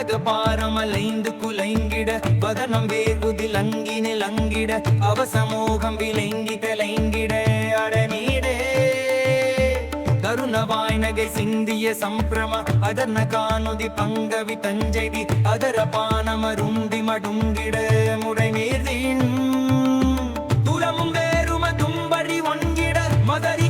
படைத்த பாரமலைந்து குலைங்கிட வதனம் வேகுதில் அங்கினில் அங்கிட அவசமோகம் விளங்கி கலைங்கிட அடநீடே. கருணவாய் நகை சிந்திய சம்பிரம அதர்ன காணுதி பங்கவி தஞ்சைதி அதர பானமருந்தி மடுங்கிட முடைமேதின் துரமும் வேறும தும்படி ஒன்கிட மதரி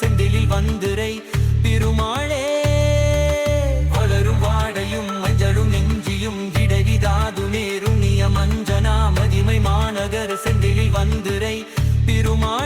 செந்திலில் வந்துரை திருமாளே வளரும் வாடையும் மஞ்சளும் நெஞ்சியும் இடறிதாது நேரும் நிய மஞ்சனா மதிமை மாநகர் செந்திலில் வந்துரை பெருமாளே